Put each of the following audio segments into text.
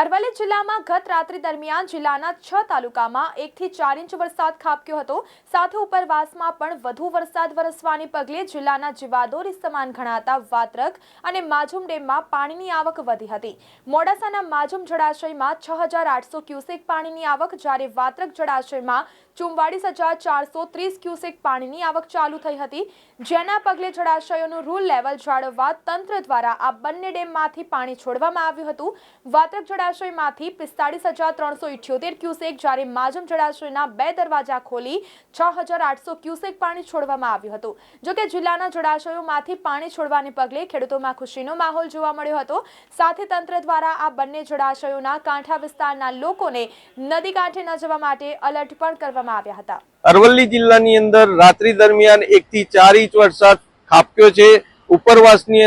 અરવલ્લી જિલ્લામાં ગત રાત્રિ દરમિયાન જિલ્લાના છ તાલુકામાં એકથી ચાર ઇંચ વરસાદ ખાબક્યો હતો. સાથે ઉપરવાસમાં પણ વધુ વરસાદ વરસવાને પગલે જિલ્લાના જીવાદોરી સમાન ગણાતા વાત્રક અને માજુમ ડેમમાં પાણીની આવક વધી હતી. મોડાસાના માજુમ જળાશયમાં છ હજાર આઠસો ક્યુસેક પાણીની આવક, જ્યારે વાત્રક જળાશયમાં ચુમ્વાળીસ હજાર ચારસો ત્રીસ ક્યુસેક પાણીની આવક ચાલુ થઈ હતી. જેના પગલે જળાશયોનું રૂલ લેવલ જાળવવા તંત્ર દ્વારા આ બંને ડેમમાંથી પાણી છોડવામાં આવ્યું હતું. વાત્રક જળાશયમાંથી પિસ્તાળીસ હજાર ત્રણસો ઇઠ્યોતેર ક્યુસેક જ્યારે માજમ જળાશયના બે દરવાજા ખોલી છ હજાર આઠસો ક્યુસેક પાણી છોડવામાં આવ્યું હતું. જોકે જિલ્લાના જળાશયોમાંથી પાણી છોડવાને પગલે ખેડૂતોમાં ખુશીનો માહોલ જોવા મળ્યો હતો. સાથે તંત્ર દ્વારા આ બંને જળાશયોના કાંઠા વિસ્તારના લોકોને નદી કાંઠે ન જવા માટે અલર્ટ પણ કરવામાં આવ્યા હતા. અરવલ્લી જિલ્લાની અંદર રાત્રિ દરમિયાન એકથી ચાર ઇંચ વરસાદ ખાબક્યો છે. ઉપરવાસની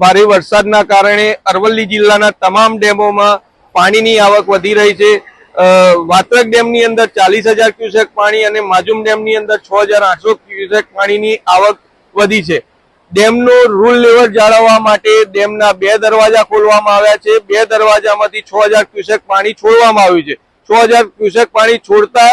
ભારે વરસાદના કારણે અરવલ્લી જિલ્લાના તમામ ડેમોમાં પાણીની આવક વધી રહી છે. વાત્રક ડેમની અંદર ચાલીસ હજાર ક્યુસેક પાણી અને માજુમ ડેમની અંદર છ હજાર આઠસો ક્યુસેક પાણીની આવક વધી છે. ડેમનો રૂલ લેવલ જાળવવા માટે ડેમના બે દરવાજા ખોલવામાં આવ્યા છે. બે દરવાજામાંથી છ હજાર ક્યુસેક પાણી છોડવામાં આવ્યું છે. છ હજાર ક્યુસેક પાણી છોડતા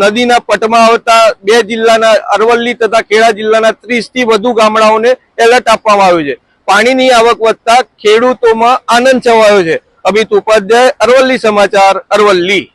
નદીના પટમાં આવતા બે જિલ્લાના અરવલ્લી તથા ખેડા જિલ્લાના ત્રીસથી વધુ ગામડાઓને એલર્ટ આપવામાં આવ્યું છે. પાણીની આવક વધતા ખેડૂતોમાં આનંદ છવાયો છે. અમિત ઉપાધ્યાય અરવલ્લી સમાચાર અરવલ્લી.